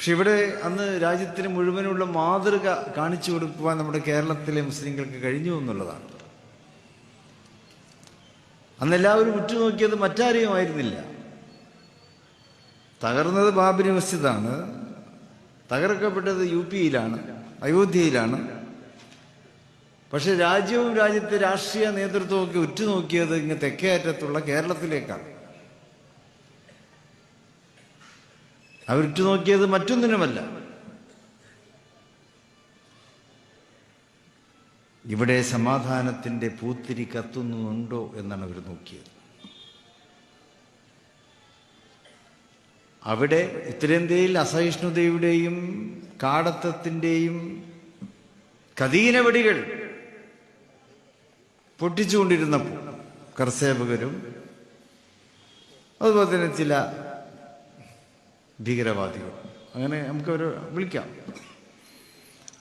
പക്ഷെ ഇവിടെ അന്ന് രാജ്യത്തിന് മുഴുവനുള്ള മാതൃക കാണിച്ചു കൊടുക്കുവാൻ നമ്മുടെ കേരളത്തിലെ മുസ്ലിങ്ങൾക്ക് കഴിഞ്ഞു എന്നുള്ളതാണ്. അന്ന് എല്ലാവരും ഉറ്റുനോക്കിയത് മറ്റാരെയും ആയിരുന്നില്ല. തകർന്നത് ബാബരി മസ്ജിദാണ്. തകർക്കപ്പെട്ടത് യു പിയിലാണ് അയോധ്യയിലാണ്. പക്ഷെ രാജ്യവും രാജ്യത്തെ രാഷ്ട്രീയ നേതൃത്വമൊക്കെ ഉറ്റുനോക്കിയത് ഇങ്ങ് തെക്കേ അറ്റത്തുള്ള കേരളത്തിലേക്കാണ്. അവരുറ്റുനോക്കിയത് മറ്റൊന്നിനുമല്ല. ഇവിടെ സമാധാനത്തിന്റെ പൂത്തിരി കത്തുന്നുണ്ടോ എന്നാണ് അവർ നോക്കിയത്. അവിടെ ഉത്തരേന്ത്യയിൽ അസഹിഷ്ണുതയുടെയും കാടത്തത്തിന്റെയും കദീനവടികൾ പൊട്ടിച്ചുകൊണ്ടിരുന്നപ്പോൾ കർസേവകരും അതുപോലെ തന്നെ ചില ഭീകരവാദികൾ. അങ്ങനെ നമുക്കവരെ വിളിക്കാം.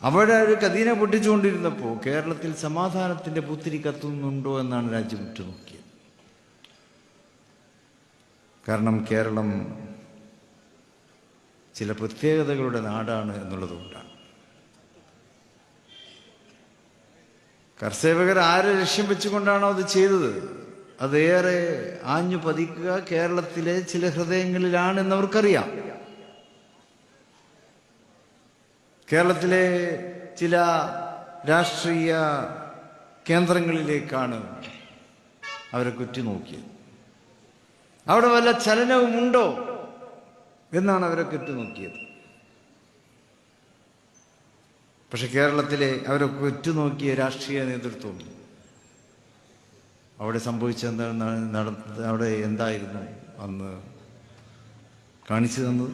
അവിടെ ഒരു കദീന പൊട്ടിച്ചുകൊണ്ടിരുന്നപ്പോൾ കേരളത്തിൽ സമാധാനത്തിന്റെ പുത്തിരി കത്തുന്നുണ്ടോ എന്നാണ് രാജ്യം ഉറ്റുനോക്കിയത്. കാരണം കേരളം ചില പ്രത്യേകതകളുടെ നാടാണ് എന്നുള്ളതുകൊണ്ടാണ് കർഷകർ ആരെ ലക്ഷ്യം വെച്ചുകൊണ്ടാണോ അത് ചെയ്തത്? അതേറെ ആഞ്ഞു പതിക്കുക കേരളത്തിലെ ചില ഹൃദയങ്ങളിലാണെന്ന് കേരളത്തിലെ ചില രാഷ്ട്രീയ കേന്ദ്രങ്ങളിലേക്കാണ് അവരെ കുറ്റിനോക്കിയത് അവിടെ വല്ല ചലനവും ഉണ്ടോ എന്നാണ് അവരെ കുറ്റുനോക്കിയത് പക്ഷെ കേരളത്തിലെ അവരെ കുറ്റുനോക്കിയ രാഷ്ട്രീയ നേതൃത്വം അവിടെ സംഭവിച്ചെന്താണ് നട അവിടെ എന്തായിരുന്നു അന്ന് കാണിച്ചു തന്നത്?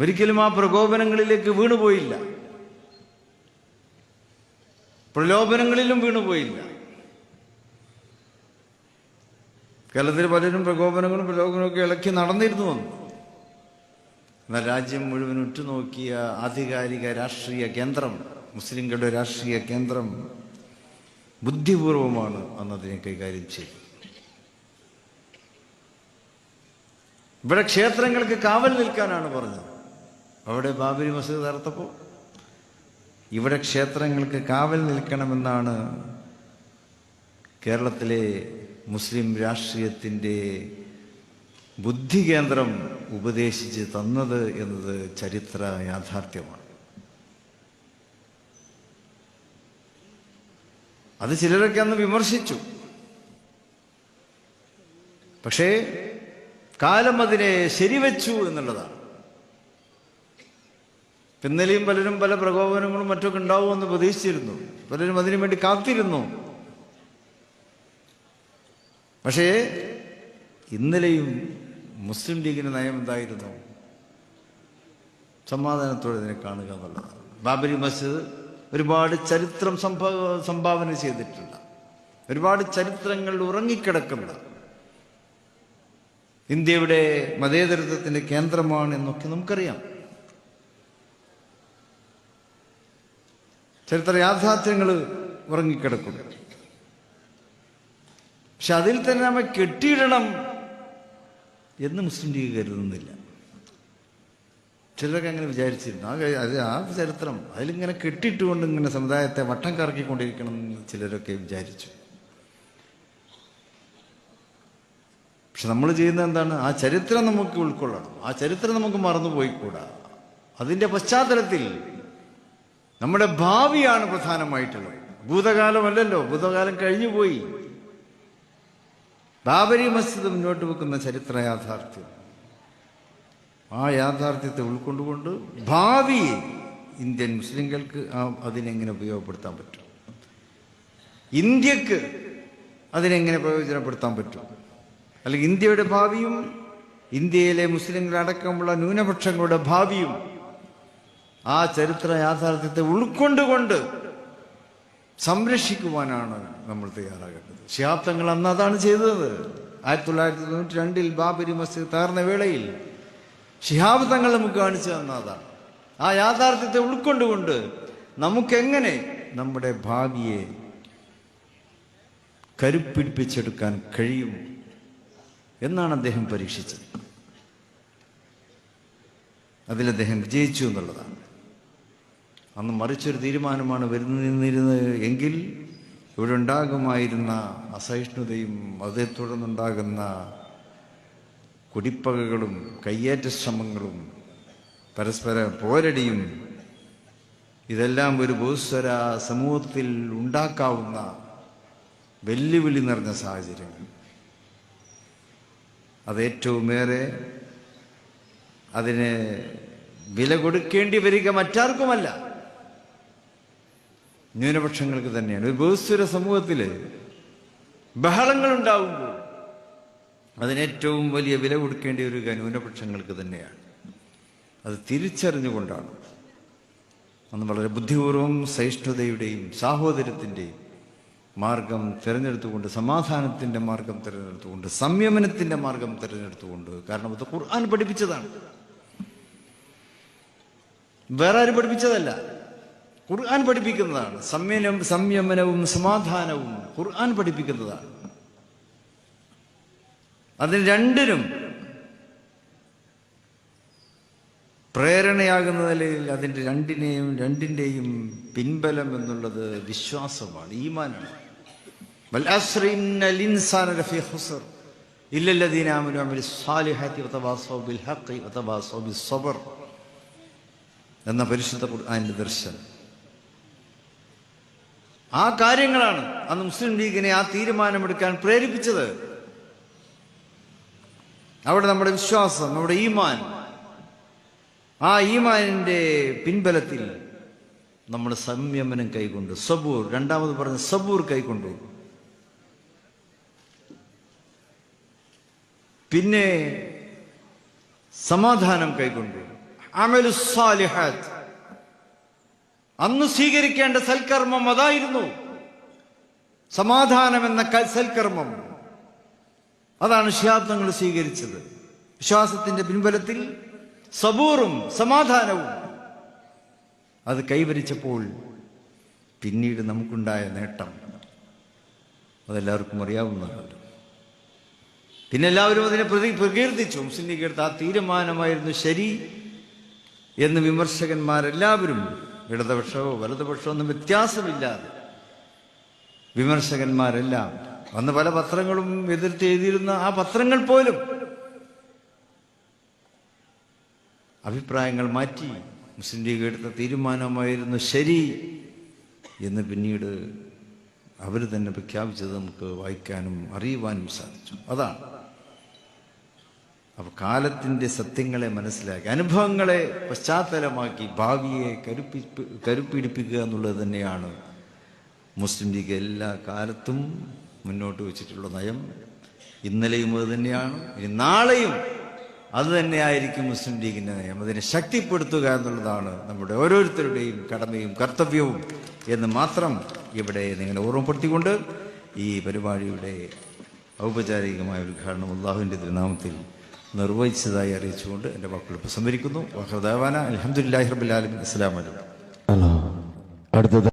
ഒരിക്കലും ആ പ്രകോപനങ്ങളിലേക്ക് വീണുപോയില്ല. പ്രലോഭനങ്ങളിലും വീണുപോയില്ല. കേരളത്തിൽ പലരും പ്രകോപനങ്ങളും പ്രലോഭനവും ഒക്കെ ഇളക്കി നടന്നിരുന്നു വന്നു. എന്നാൽ രാജ്യം മുഴുവൻ ഉറ്റുനോക്കിയ ആധികാരിക രാഷ്ട്രീയ കേന്ദ്രം മുസ്ലിങ്ങളുടെ രാഷ്ട്രീയ കേന്ദ്രം ബുദ്ധിപൂർവമാണ് അന്നതിനെ കൈകാര്യം ചെയ്തു ഇവിടെ ക്ഷേത്രങ്ങൾക്ക് കാവൽ നിൽക്കാനാണ് പറഞ്ഞത്. അവിടെ ബാബരി മസ്ജിദ് തകർത്തപ്പോൾ ഇവിടെ ക്ഷേത്രങ്ങൾക്ക് കാവൽ നിൽക്കണമെന്നാണ് കേരളത്തിലെ മുസ്ലിം രാഷ്ട്രീയത്തിന്റെ ബുദ്ധി കേന്ദ്രം ഉപദേശിച്ച് തന്നത് എന്നത് ചരിത്ര യാഥാർത്ഥ്യമാണ്. അത് ചിലരൊക്കെ അന്ന് വിമർശിച്ചു. പക്ഷേ കാലം അതിനെ ശരിവെച്ചു എന്നുള്ളതാണ്. ഇന്നലെയും പലരും പല പ്രകോപനങ്ങളും മറ്റൊക്കെ ഉണ്ടാവുമെന്ന് പ്രതീക്ഷിച്ചിരുന്നു. പലരും അതിനു വേണ്ടി കാത്തിരുന്നു. പക്ഷേ ഇന്നലെയും മുസ്ലിം ലീഗിന്റെ നയം എന്തായിരുന്നു? സമാധാനത്തോടെ ഇതിനെ കാണുക എന്നുള്ളതാണ്. ബാബരി മസ്ജിദ് ഒരുപാട് ചരിത്രം സംഭവ സംഭാവന ചെയ്തിട്ടുള്ള ഒരുപാട് ചരിത്രങ്ങൾ ഉറങ്ങിക്കിടക്കുന്ന ഇന്ത്യയുടെ മതേതരത്വത്തിന്റെ കേന്ദ്രമാണ് എന്നൊക്കെ നമുക്കറിയാം. ചരിത്ര യാഥാർത്ഥ്യങ്ങൾ ഉറങ്ങിക്കിടക്കുന്നു പക്ഷെ അതിൽ തന്നെ നമ്മെ കെട്ടിയിടണം എന്ന് മുസ്ലിം ലീഗ് കരുതുന്നില്ല. ചിലരൊക്കെ അങ്ങനെ വിചാരിച്ചിരുന്നു. ആ അത് ആ ചരിത്രം അതിലിങ്ങനെ കെട്ടിയിട്ടുകൊണ്ട് ഇങ്ങനെ സമുദായത്തെ വട്ടം കറക്കിക്കൊണ്ടിരിക്കണം എന്ന് ചിലരൊക്കെ വിചാരിച്ചു. പക്ഷെ നമ്മൾ ചെയ്യുന്നത് എന്താണ്? ആ ചരിത്രം നമുക്ക് ഉൾക്കൊള്ളണം. ആ ചരിത്രം നമുക്ക് മറന്നുപോയിക്കൂടാ. അതിന്റെ പശ്ചാത്തലത്തിൽ നമ്മുടെ ഭാവിയാണ് പ്രധാനമായിട്ടുള്ളത്. ഭൂതകാലമല്ലല്ലോ. ഭൂതകാലം കഴിഞ്ഞുപോയി ബാബരി മസ്ജിദ് മുന്നോട്ട് വെക്കുന്ന ചരിത്ര യാഥാർത്ഥ്യം. ആ യാഥാർത്ഥ്യത്തെ ഉൾക്കൊണ്ടുകൊണ്ട് ഭാവിയെ ഇന്ത്യൻ മുസ്ലിങ്ങൾക്ക് ആ അതിനെങ്ങനെ ഉപയോഗപ്പെടുത്താൻ പറ്റും? ഇന്ത്യയ്ക്ക് അതിനെങ്ങനെ പ്രയോജനപ്പെടുത്താൻ പറ്റും? അല്ലെങ്കിൽ ഇന്ത്യയുടെ ഭാവിയും ഇന്ത്യയിലെ മുസ്ലിങ്ങളടക്കമുള്ള ന്യൂനപക്ഷങ്ങളുടെ ഭാവിയും ആ ചരിത്ര യാഥാർത്ഥ്യത്തെ ഉൾക്കൊണ്ടുകൊണ്ട് സംരക്ഷിക്കുവാനാണ് നമ്മൾ തയ്യാറാകേണ്ടത്. ശിഹാബ്ദങ്ങൾ അന്ന് അതാണ് ചെയ്തത്. ആയിരത്തി തൊള്ളായിരത്തി തൊണ്ണൂറ്റി രണ്ടിൽ ബാബരി മസ്ജിദ് തകർന്ന വേളയിൽ ശിഹാബ്ദങ്ങൾ നമുക്ക് കാണിച്ചു തന്നതാണ് ആ യാഥാർത്ഥ്യത്തെ ഉൾക്കൊണ്ടുകൊണ്ട് നമുക്കെങ്ങനെ നമ്മുടെ ഭാവിയെ കരുപ്പിടിപ്പിച്ചെടുക്കാൻ കഴിയും എന്നാണ് അദ്ദേഹം പരീക്ഷിച്ചത്. അതിൽ അദ്ദേഹം വിജയിച്ചു എന്നുള്ളതാണ്. അന്ന് മറിച്ചൊരു തീരുമാനമാണ് വരുന്നിരുന്നത് എങ്കിൽ ഇവിടെ ഉണ്ടാകുമായിരുന്ന അസഹിഷ്ണുതയും അതേ തുടർന്നുണ്ടാകുന്ന കുടിപ്പകകളും കയ്യേറ്റ ശ്രമങ്ങളും പരസ്പര പോരടിയും ഇതെല്ലാം ഒരു ബഹുസ്വര സമൂഹത്തിൽ ഉണ്ടാക്കാവുന്ന വെല്ലുവിളി നിറഞ്ഞ സാഹചര്യങ്ങൾ. അതേറ്റവുമേറെ അതിന് വില കൊടുക്കേണ്ടി വരിക മറ്റാർക്കുമല്ല. ന്യൂനപക്ഷങ്ങൾക്ക് തന്നെയാണ്. ഒരു ബഹുസ്വര സമൂഹത്തിൽ ബഹളങ്ങൾ ഉണ്ടാവുമ്പോൾ അതിനേറ്റവും വലിയ വില കൊടുക്കേണ്ടി വരിക ന്യൂനപക്ഷങ്ങൾക്ക് തന്നെയാണ്. അത് തിരിച്ചറിഞ്ഞുകൊണ്ടാണ്. അന്ന് വളരെ ബുദ്ധിപൂർവം സഹിഷ്ണുതയുടെയും സാഹോദര്യത്തിന്റെയും മാർഗം തിരഞ്ഞെടുത്തുകൊണ്ട് സമാധാനത്തിന്റെ മാർഗം തിരഞ്ഞെടുത്തുകൊണ്ട് സംയമനത്തിന്റെ മാർഗം തിരഞ്ഞെടുത്തുകൊണ്ട് കാരണം അത് ഖുർആൻ പഠിപ്പിച്ചതാണ്. വേറെ ആരും പഠിപ്പിച്ചതല്ല. ഖുർആൻ പഠിപ്പിക്കുന്നതാണ്. സംയമനം സംയമനവും സമാധാനവും ഖുർആൻ പഠിപ്പിക്കുന്നതാണ്. അതിന് രണ്ടിനും പ്രേരണയാകുന്ന നിലയിൽ അതിന്റെ രണ്ടിനെയും രണ്ടിന്റെയും പിൻബലം എന്നുള്ളത് വിശ്വാസമാണ് ഈമാനാണ്. എന്ന പരിശുദ്ധ ഇന്നൽ ഇൻസാന ആ കാര്യങ്ങളാണ് അന്ന് മുസ്ലിം ലീഗിനെ ആ തീരുമാനമെടുക്കാൻ പ്രേരിപ്പിച്ചത്. അവിടെ നമ്മുടെ വിശ്വാസം നമ്മുടെ ഈമാൻ. ആ ഈമാനിന്റെ പിൻബലത്തിൽ നമ്മൾ സംയമനം കൈക്കൊണ്ടു സബൂർ രണ്ടാമത് പറഞ്ഞ സബൂർ കൈക്കൊണ്ടു പിന്നെ സമാധാനം കൈക്കൊണ്ടു അമലു സാലിഹാത്ത് അന്ന് സ്വീകരിക്കേണ്ട സൽക്കർമ്മം അതായിരുന്നു. സമാധാനം എന്ന സൽക്കർമ്മം. അതാണ് തങ്ങൾ സ്വീകരിച്ചത്. വിശ്വാസത്തിന്റെ പിൻബലത്തിൽ സബൂറും സമാധാനവും. അത് കൈവരിച്ചപ്പോൾ പിന്നീട് നമുക്കുണ്ടായ നേട്ടം. അതെല്ലാവർക്കും അറിയാവുന്നതാണ്. പിന്നെ എല്ലാവരും അതിനെ പ്രതി പ്രകീർത്തിച്ചു. മുസ്ലിം ലീഗ് എടുത്ത ആ തീരുമാനമായിരുന്നു ശരി എന്ന് വിമർശകന്മാരെല്ലാവരും ഇടതുപക്ഷമോ വലതുപക്ഷമോ ഒന്നും വ്യത്യാസമില്ലാതെ വിമർശകന്മാരെല്ലാം അന്ന് പല പത്രങ്ങളും എതിർത്ത് എഴുതിയിരുന്ന ആ പത്രങ്ങൾ പോലും അഭിപ്രായങ്ങൾ മാറ്റി മുസ്ലിം ലീഗ് എടുത്ത തീരുമാനമായിരുന്നു ശരി എന്ന് പിന്നീട് അവർ തന്നെ പ്രഖ്യാപിച്ചത് നമുക്ക് വായിക്കാനും അറിയുവാനും സാധിച്ചു. അതാണ്. അപ്പൊ കാലത്തിന്റെ സത്യങ്ങളെ മനസ്സിലാക്കി അനുഭവങ്ങളെ പശ്ചാത്തലമാക്കി ഭാവിയെ കരുപ്പി കരുപ്പിടിപ്പിക്കുക എന്നുള്ളത് തന്നെയാണ് മുസ്ലിം ലീഗ് എല്ലാ കാലത്തും മുന്നോട്ട് വെച്ചിട്ടുള്ള നയം. ഇന്നലെയും അത് തന്നെയാണ് ഇനി നാളെയും അത് തന്നെയായിരിക്കും മുസ്ലിം ലീഗിന്റെ നയം. അതിനെ ശക്തിപ്പെടുത്തുക എന്നുള്ളതാണ് നമ്മുടെ ഓരോരുത്തരുടെയും കടമയും കർത്തവ്യവും എന്ന് മാത്രം ഇവിടെ നിങ്ങളെ ഓർമ്മപ്പെടുത്തിക്കൊണ്ട് ഈ പരിപാടിയുടെ ഔപചാരികമായ ഉദ്ഘാടനം അള്ളാഹുവിന്റെ തിരുനാമത്തിൽ നിർവഹിച്ചതായി അറിയിച്ചുകൊണ്ട് എന്റെ വാക്കുകൾ ഉപസംഹരിക്കുന്നു വഹദാവാന. അലഹമുല്ലാഹി റബുലാലും അസ്സലാമലും അടുത്തത്